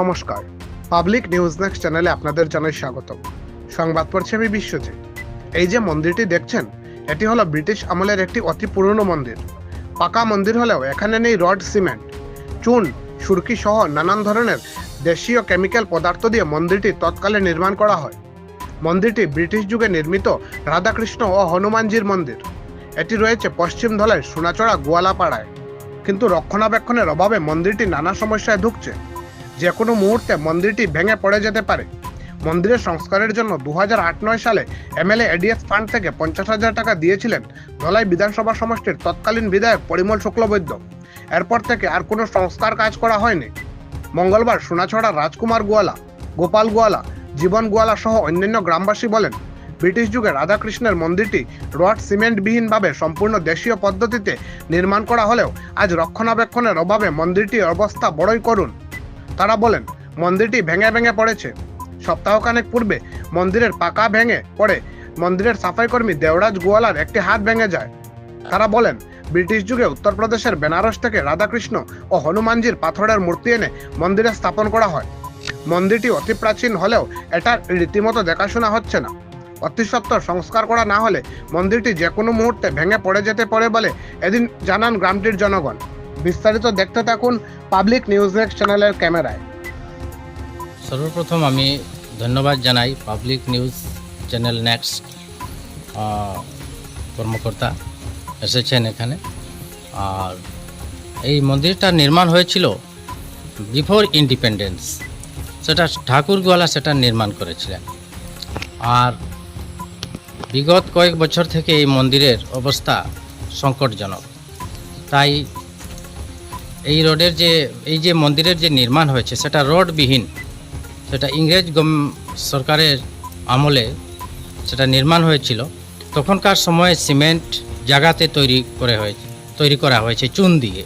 নমস্কার। Public news next চ্যানেলে আপনাদের জানাই স্বাগত সংবাদ পড়ছি আমি বিশ্বজিৎ। এই যে মন্দিরটি দেখছেন, এটি হলো ব্রিটিশ আমলের একটি অতি পুরনো মন্দির। পাকা মন্দির হলেও এখানে নেই রড, সিমেন্ট। চুন, সুরকি সহ নানান ধরনের দেশীয় কেমিক্যাল পদার্থ দিয়ে মন্দিরটি তৎকালে নির্মাণ করা হয়। মন্দিরটি ব্রিটিশ যুগে নির্মিত রাধাকৃষ্ণ ও হনুমানজির মন্দির। এটি রয়েছে পশ্চিম ধলায় সোনাচড়া গোয়ালাপাড়ায়। কিন্তু রক্ষণাবেক্ষণের অভাবে মন্দিরটি নানা সমস্যায় ঢুকছে যে কোনো মুহূর্তে মন্দিরটি ভেঙে পড়ে যেতে পারে। মন্দিরের সংস্কারের জন্য দু নয় সালে এমএলএ এডিএস ফান্ড থেকে পঞ্চাশ হাজার টাকা দিয়েছিলেন ধলাই বিধানসভা সমষ্টির তৎকালীন বিধায়ক পরিমল শুক্লবৈদ্য। এরপর থেকে আর কোনো সংস্কার কাজ করা হয়নি। মঙ্গলবার সোনাছড়া রাজকুমার গোয়ালা, গোপাল গোয়ালা, জীবন গোয়ালা সহ অন্যান্য গ্রামবাসী বলেন, ব্রিটিশ যুগে রাধাকৃষ্ণের মন্দিরটি রড সিমেন্টবিহীনভাবে সম্পূর্ণ দেশীয় পদ্ধতিতে নির্মাণ করা হলেও আজ রক্ষণাবেক্ষণের অভাবে মন্দিরটির অবস্থা বড়ই করুন তারা বলেন, মন্দিরটি ভেঙে ভেঙে পড়েছে। সপ্তাহখানেক পূর্বে মন্দিরের পাকা ভেঙে পড়ে মন্দিরের সাফাইকর্মী দেওরাজ গোয়ালার একটি হাত ভেঙে যায়। তারা বলেন, ব্রিটিশ যুগে উত্তরপ্রদেশের বেনারস থেকে রাধাকৃষ্ণ ও হনুমানজির পাথরের মূর্তি এনে মন্দিরে স্থাপন করা হয়। মন্দিরটি অতি প্রাচীন হলেও এটার রীতিমতো দেখাশোনা হচ্ছে না। অতি সত্বর সংস্কার করা না হলে মন্দিরটি যে কোনো মুহূর্তে ভেঙে পড়ে যেতে পারে বলে এদিন জানান গ্রামটির জনগণ। বিস্তারিত দেখতে থাকুন পাবলিক নিউজ নেক্সট চ্যানেলের ক্যামেরায়। সর্বপ্রথম আমি ধন্যবাদ জানাই পাবলিক নিউজ চ্যানেল নেক্সট কর্মকর্তা এসেছেন এখানে। আর এই মন্দিরটা নির্মাণ হয়েছিল বিফোর ইন্ডিপেন্ডেন্স। সেটা ঠাকুরগোয়ালা সেটা নির্মাণ করেছিলেন। আর বিগত কয়েক বছর থেকে এই মন্দিরের অবস্থা সংকটজনক। তাই এই রোডের যে, এই যে মন্দিরের যে নির্মাণ হয়েছে, সেটা রোডবিহীন। সেটা ইংরেজ সরকারের আমলে সেটা নির্মাণ হয়েছিল। তখনকার সময়ে সিমেন্ট জায়গাতে তৈরি করে হয়েছে তৈরি করা হয়েছে চুন দিয়ে।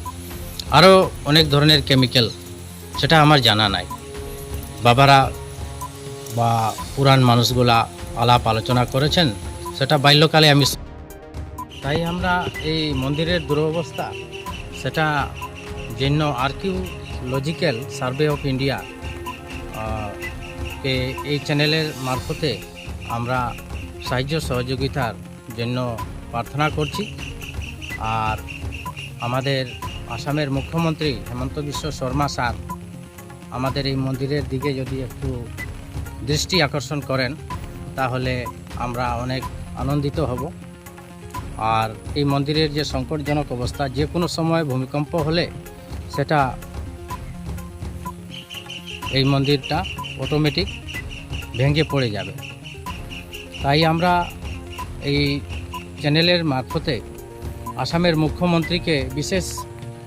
আরও অনেক ধরনের কেমিক্যাল, সেটা আমার জানা নাই। বাবারা বা পুরান মানুষগুলা আলাপ আলোচনা করেছেন, সেটা বাল্যকালে আমি তাই আমরা এই মন্দিরের দুরবস্থা, সেটা জন্য আর্কিওলজিক্যাল সার্ভে অফ ইন্ডিয়া কে এই চ্যানেলের মারফতে আমরা সাহায্য সহযোগিতার জন্য প্রার্থনা করছি। আর আমাদের আসামের মুখ্যমন্ত্রী হেমন্ত বিশ্ব শর্মা স্যার আমাদের এই মন্দিরের দিকে যদি একটু দৃষ্টি আকর্ষণ করেন, তাহলে আমরা অনেক আনন্দিত হব। আর এই মন্দিরের যে সংকটজনক অবস্থা, যে কোনো সময় ভূমিকম্প হলে সেটা এই মন্দিরটা অটোমেটিক ভেঙে পড়ে যাবে। তাই আমরা এই চ্যানেলের মারফতে আসামের মুখ্যমন্ত্রীকে বিশেষ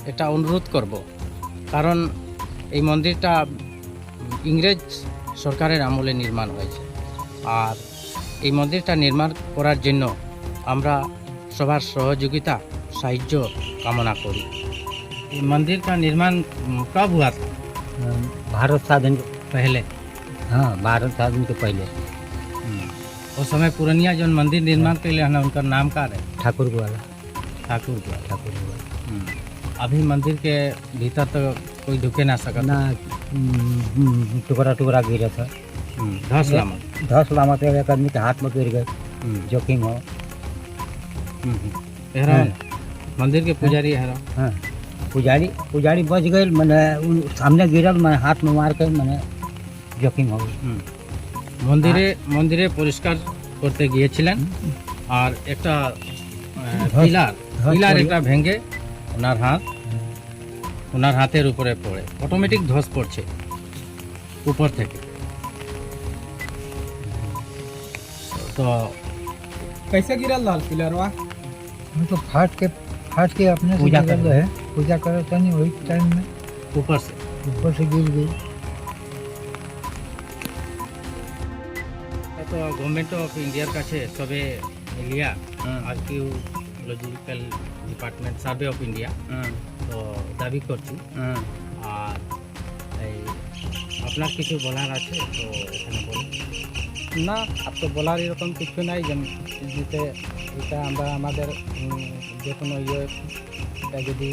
এটা অনুরোধ করব। কারণ এই মন্দিরটা ইংরেজ সরকারের আমলে নির্মাণ হয়েছে। আর এই মন্দিরটা নির্মাণ করার জন্য আমরা সবার সহযোগিতা, সাহায্য কামনা করি। এই मंदिर का निर्माण कब हुआ था? भारत साधन के पहले। हाँ भारत शासन के पहले। उस समय पुरनिया जो मंदिर निर्माण के लिए है उनका नाम का रहे ठाकुर वाला ठाकुर द्वारा ठाकुर वाला अभी मंदिर के भीतर तो कोई ढुके ना सका ना हम्म, टुकड़ा टुकड़ा गिरा था। धस लामा। दस लामा तो एक आदमी के हाथ में गिर गए। जोखिम हो। हाँ। मंदिर के पुजारी है। हाँ। पुजारी पुजारी बच गए मैंने उन सामने गिरल मैं हाथ में मार के मैंने जोखिम हो गई মন্দিরে মন্দিরে পরিষ্কার করতে গিয়েছিলেন আর একটা ধস- পিলার ধস পিলার পড়ে- একটা ভেঙে ওনার হাত ওনার হাতের উপরে পড়ে অটোমেটিক ধস পড়ছে উপর থেকে তো कैसे गिरल रहल पिलरवा हम तो फाट के फाट के अपने से पूजा गिरल कर- है पूजा करे था नहीं वही टाइम में উপর से ऊपर से गिर गई তো গভর্নমেন্ট অফ ইন্ডিয়ার কাছে সবে লিয়া archaeological department survey of India তো দাবি করছি আর এই আপনার কিছু বলার আছে তো এখানে বলুন না আর তো বলার এরকম কিছু নাই যে যেতে এটা আমরা আমাদের যে কোনো ইয়ে এটা যদি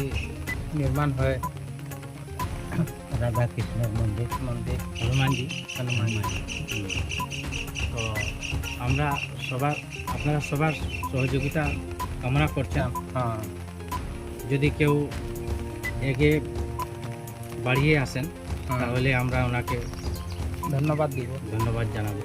নির্মাণ হয়। রাধা কৃষ্ণের মন্দির মন্দির হনুমানজি হনুমানজি। তো আমরা সবার আপনারা সবার সহযোগিতা কামনা করছেন। হ্যাঁ যদি কেউ এগে বাড়িয়ে আসেন হ্যাঁ। তাহলে আমরা ওনাকে ধন্যবাদ দিব। ধন্যবাদ জানাব।